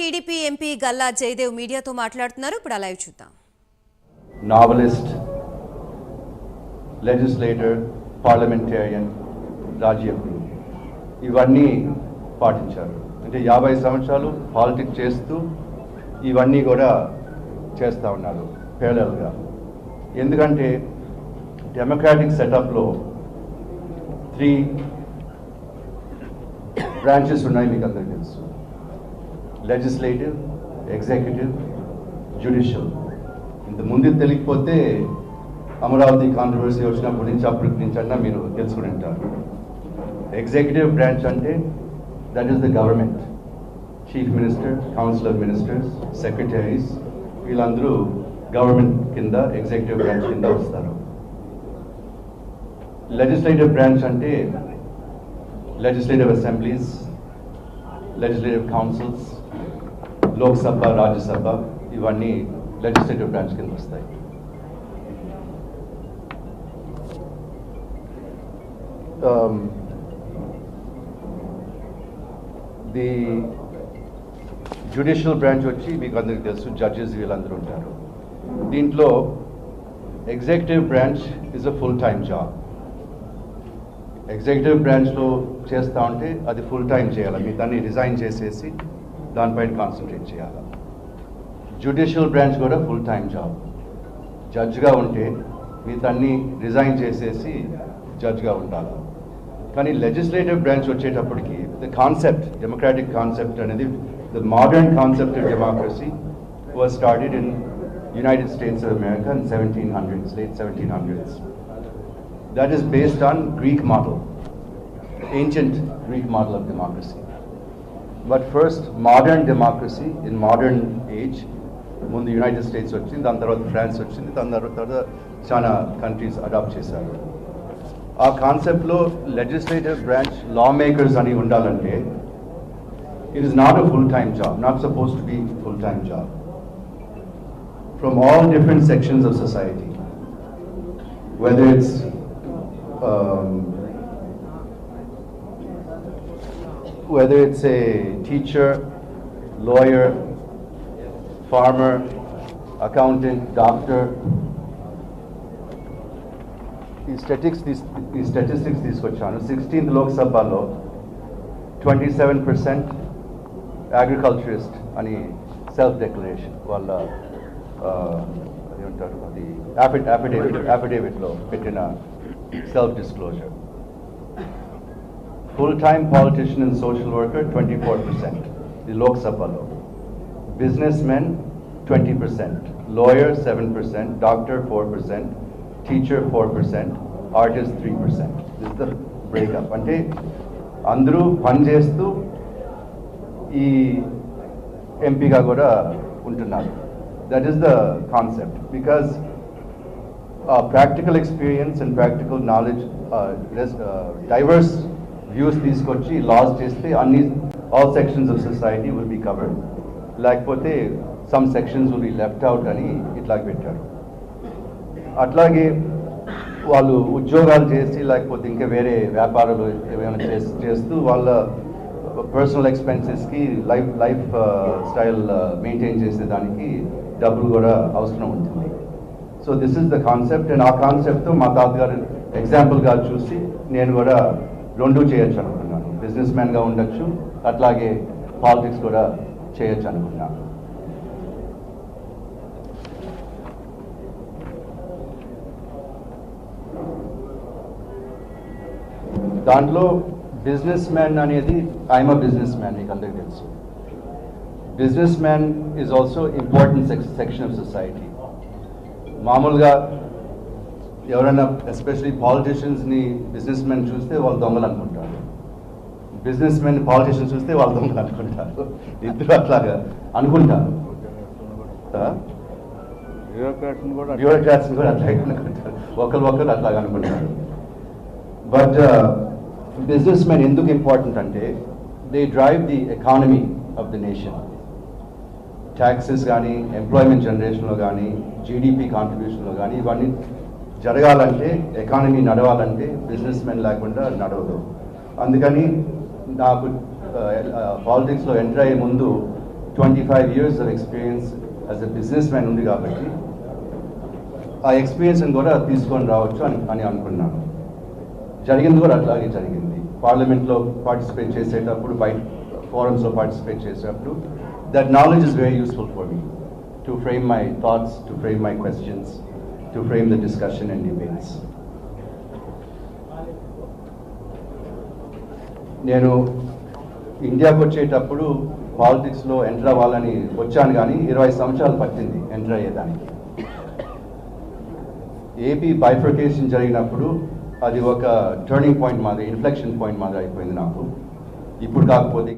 TDP MP Galla Jayadev మీడియాతో మాట్లాడుతున్నారు. ఇప్పుడు అలా చూద్దాం. నావలిస్ట్ లెజిస్లేటర్ పార్లమెంటేరియన్ రాజ్యకుడు ఇవన్నీ పాటించారు. అంటే యాభై సంవత్సరాలు పాలిటిక్స్ చేస్తూ ఇవన్నీ కూడా చేస్తూ ఉన్నారు పేరల్గా ఎందుకంటే డెమోక్రాటిక్ సెటప్లో త్రీ బ్రాంచెస్ ఉన్నాయి మీకు అందరికీ తెలుసు లెజిస్లేటివ్ ఎగ్జిక్యూటివ్ జ్యుడిషియల్ ఇంత ముందు తెలియకపోతే అమరావతి కాంట్రవర్సీ వచ్చినప్పటి నుంచి అప్పటి నుంచి అన్నా మీరు తెలుసుకుని ఉంటారు. ఎగ్జిక్యూటివ్ బ్రాంచ్ అంటే that is the government chief minister council of ministers secretaries వీళ్ళందరూ గవర్నమెంట్ కింద ఎగ్జిక్యూటివ్ బ్రాంచ్ కింద వస్తారు. లెజిస్లేటివ్ బ్రాంచ్ అంటే legislative assemblies legislative councils Lok Sabha Rajya Sabha ఇవన్నీ లెజిస్లేటివ్ బ్రాంచ్ కింద వస్తాయి. ది జ్యుడిషియల్ బ్రాంచ్ వచ్చి మీకు అందరికి తెలుసు జడ్జెస్ వీళ్ళందరూ ఉంటారు. దీంట్లో executive branch is a full time job executive బ్రాంచ్లో చేస్తూ ఉంటే అది ఫుల్ టైం చేయాలి. మీ దాన్ని రిజైన్ చేసేసి దానిపైన కాన్సన్ట్రేట్ చేయాలి? జ్యుడిషియల్ బ్రాంచ్ కూడా ఫుల్ టైం జాబ్ జడ్జ్గా ఉంటే మీ తన్ని రిజైన్ చేసేసి జడ్జ్గా ఉండాలి? కానీ లెజిస్లేటివ్ బ్రాంచ్ వచ్చేటప్పటికి ద కాన్సెప్ట్ డెమోక్రాటిక్ కాన్సెప్ట్ అనేది the modern concept of democracy was started in United States of America in seventeen hundreds late seventeen hundreds that is based on Greek model ancient Greek model of democracy. But first, modern democracy in modern age, ముందు United States వచ్చింది దాని తర్వాత France వచ్చింది దాని తర్వాత చాలా countries adapt చేశారు. ఆ కాన్సెప్ట్లో లెజిస్లేటివ్ బ్రాంచ్ లా మేకర్స్ అని ఉండాలంటే it is not a full time job not suppose to be full time job from all different sections of society whether it's whether it's a teacher, lawyer, farmer, accountant, doctor. ఈ statics ఈ statistics తీసుకొచ్చాను sixteenth లోక్సభలో twenty seven percent agriculturist అని self declaration వాళ్ళ ఆ, ఏమంటారు అది aphid affidavit అఫిడేవిట్లో పెట్టిన self disclosure Full time politician and social worker twenty four percent ఇది లోక్సభలో businessmen twenty percent lawyer seven percent doctor four percent teacher four percent artist three percent this the breakup అంటే అందరూ పనిచేస్తూ ఈ ఎంపీగా కూడా ఉంటున్నారు. That is the concept because practical experience and practical knowledge diverse views తీసుకొచ్చి లాస్ చేస్తే అన్ని all sections of society will be covered లేకపోతే some sections will be left out అని ఇట్లా పెట్టారు అట్లాగే వాళ్ళు ఉద్యోగాలు చేసి లేకపోతే ఇంకా వేరే వ్యాపారాలు ఏమైనా చేస్తూ వాళ్ళ పర్సనల్ ఎక్స్పెన్సెస్కి లైఫ్ లైఫ్ స్టైల్ మెయింటైన్ చేసేదానికి డబ్బులు కూడా అవసరం ఉంటుంది. So this is the concept and ఆ కాన్సెప్ట్తో మా తాతగారు ఎగ్జాంపుల్గా చూసి నేను కూడా రెండు చేయొచ్చు అనుకున్నాను. బిజినెస్ మ్యాన్గా ఉండొచ్చు అట్లాగే పాలిటిక్స్ కూడా చేయొచ్చు అనుకున్నాను. దాంట్లో బిజినెస్ మ్యాన్ అనేది ఐఎమ్ అ బిజినెస్ మ్యాన్ మీకు అందరికీ తెలుసు. Businessman is also important section of society మామూలుగా ఎవరైనా ఎస్పెషలీ పాలిటిషియన్స్ని బిజినెస్ మెన్ చూస్తే వాళ్ళు దొంగలు అనుకుంటారు. బిజినెస్ మెన్ పాలిటిషియన్స్ చూస్తే వాళ్ళు దొంగలు అనుకుంటారు. ఇద్దరు అట్లాగా అనుకుంటారు. బ్యూరోక్రాట్స్ని కూడా బ్యూరోక్రాట్స్ కూడా అట్లాగే అనుకుంటారు. ఒకరు ఒకరు అట్లాగా అనుకుంటారు. బట్ బిజినెస్ మెన్ ఎందుకు ఇంపార్టెంట్ అంటే they drive the economy of the nation taxes కానీ ఎంప్లాయ్మెంట్ జనరేషన్లో కానీ జీడిపి కాంట్రిబ్యూషన్లో కానీ ఇవన్నీ జరగాలంటే ఎకానమీ నడవాలంటే బిజినెస్ మెన్ లేకుండా నడవదు. అందుకని నాకు పాలిటిక్స్లో ఎంటర్ అయ్యే ముందు twenty five years of experience as a businessman ఉంది కాబట్టి ఆ ఎక్స్పీరియన్స్ కూడా తీసుకొని రావచ్చు అని అని అనుకున్నాను. జరిగింది కూడా అట్లాగే జరిగింది. పార్లమెంట్లో పార్టిసిపేట్ చేసేటప్పుడు బయట ఫోరమ్స్లో పార్టిసిపేట్ చేసేటప్పుడు that knowledge is very useful for me to frame my thoughts to frame my questions to frame the discussion and debates. నేను ఇండియాకు వచ్చేటప్పుడు పాలిటిక్స్లో ఎంటర్ అవ్వాలని వచ్చాను కానీ ఇరవై సంవత్సరాలు పట్టింది ఎంటర్ అయ్యేదానికి ఏపీ బైఫర్కేషన్ జరిగినప్పుడు అది ఒక టర్నింగ్ పాయింట్ మాదిరి ఇన్ఫ్లెక్షన్ పాయింట్ మాదిరి అయిపోయింది నాకు ఇప్పుడు కాకపోతే